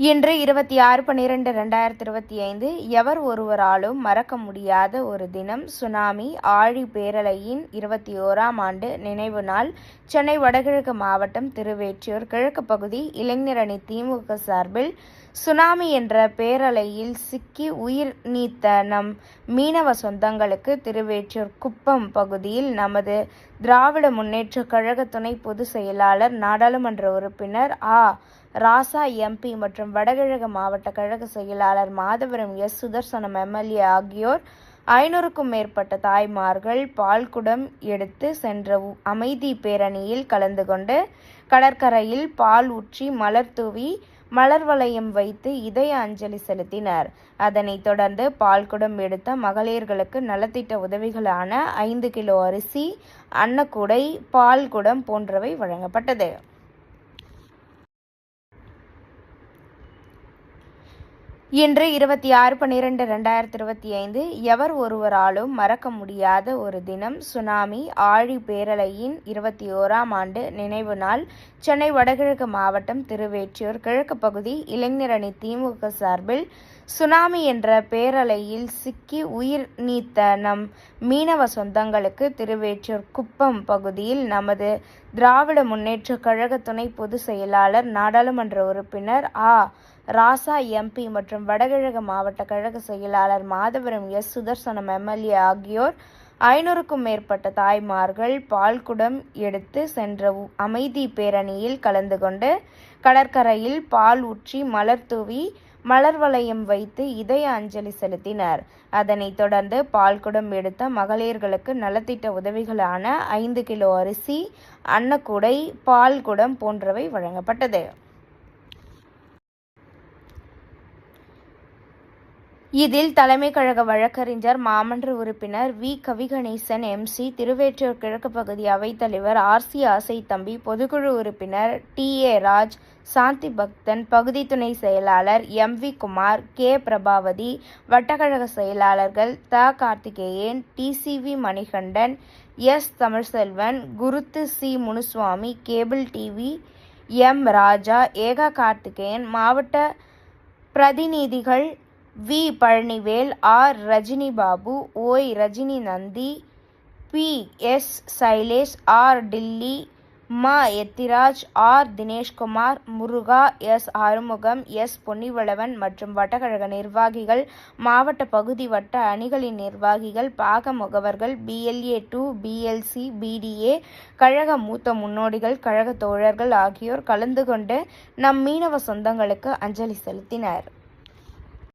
இன்று இருபத்தி ஆறு பன்னிரெண்டு ரெண்டாயிரத்தி இருபத்தி ஐந்து எவர் ஒருவராலும் மறக்க முடியாத ஒரு தினம் சுனாமி ஆழி பேரலையின் இருபத்தி ஓராம் ஆண்டு நினைவு நாள் சென்னை வடகிழக்கு மாவட்டம் திருவேற்றியூர் கிழக்கு பகுதி இளைஞரணி திமுக சார்பில் சுனாமி என்ற பேரலையில் சிக்கி உயிர் நீத்த நம் மீனவ சொந்தங்களுக்கு திருவேற்றியூர் குப்பம் பகுதியில் நமது திராவிட முன்னேற்ற கழக துணை பொதுச் செயலாளர் நாடாளுமன்ற உறுப்பினர் ஆ. ராசா எம்பி மற்றும் வடகிழக்கு மாவட்ட கழக செயலாளர் மாதவரம் எஸ். சுதர்சனம் எம்எல்ஏ ஆகியோர் ஐநூறுக்கும் மேற்பட்ட தாய்மார்கள் பால்குடம் எடுத்து சென்ற உ- அமைதி பேரணியில் கலந்து கொண்டு கடற்கரையில் பால் ஊற்றி மலர் தூவி மலர் வளையம் வைத்து இதய அஞ்சலி செலுத்தினர். அதனைத் தொடர்ந்து பால்குடம் எடுத்த மகளிர்களுக்கு நலத்திட்ட உதவிகளான ஐந்து கிலோ அரிசி அன்னக்கூடை பால்குடம் போன்றவை வழங்கப்பட்டது. இன்று இருபத்தி ஆறு பன்னிரெண்டு ரெண்டாயிரத்தி இருபத்தி ஐந்து எவர் ஒருவராலும் மறக்க முடியாத ஒரு தினம் சுனாமி ஆழி பேரலையின் இருபத்தி ஓராம் ஆண்டு நினைவு நாள் சென்னை வடகிழக்கு மாவட்டம் திருவேற்றியூர் கிழக்கு பகுதி இளைஞரணி திமுக சார்பில் சுனாமி என்ற பேரலையில் சிக்கி உயிர் நீத்த நம் மீனவ சொந்தங்களுக்கு திருவேற்றூர் குப்பம் பகுதியில் நமது திராவிட முன்னேற்ற கழக துணை பொதுச் செயலாளர் நாடாளுமன்ற உறுப்பினர் ஆ. ராசா எம்பி மற்றும் வடகிழக்கு மாவட்ட கழக செயலாளர் மாதவரம் எஸ். சுதர்சனம் எம்எல்ஏ ஆகியோர் ஐநூறுக்கும் மேற்பட்ட தாய்மார்கள் பால்குடம் எடுத்து சென்ற உ- அமைதி பேரணியில் கலந்து கொண்டு கடற்கரையில் பால் ஊற்றி மலர் தூவி மலர் வளையம் வைத்து இதய அஞ்சலி செலுத்தினர். அதனைத் தொடர்ந்து பால்குடம் எடுத்த மகளிர்களுக்கு நலத்திட்ட உதவிகளான ஐந்து கிலோ அரிசி அன்னக்கூடை பால்குடம் போன்றவை வழங்கப்பட்டது. இதில் தலைமை கழக வழக்கறிஞர் மாமன்ற உறுப்பினர் வி. கவிகணேசன் எம்சி திருவேற்றூர் கிழக்கு பகுதி அவைத்தலைவர் ஆர். சி. ஆசை தம்பி பொதுக்குழு உறுப்பினர் டி. ஏ. ராஜ் சாந்தி பக்தன் பகுதி துணை செயலாளர் M. V. Kumar K. Prabhavathi வட்டக்கழக செயலாளர்கள் த. Karthikeyan T. C. V. Manikandan S. Tamilselvan குருத்து C. Munusamy cable TV M. Raja Eka Karthikeyan மாவட்ட பிரதிநிதிகள் V. Palanivel R. Rajini Babu Y. Rajini Nandhi P. S. Shailesh R. Dilli ம. Ethiraj R. Dineshkumar Muruga S. Arumugam S. Ponnivalavan மற்றும் வட்டக்கழக நிர்வாகிகள் மாவட்ட பகுதி வட்ட அணிகளின் நிர்வாகிகள் பாக முகவர்கள் பிஎல்ஏ டூ பிஎல்சி பிடிஏ கழக மூத்த முன்னோடிகள் கழக தோழர்கள் ஆகியோர் கலந்து கொண்டு நம் மீனவ சொந்தங்களுக்கு அஞ்சலி செலுத்தினர்.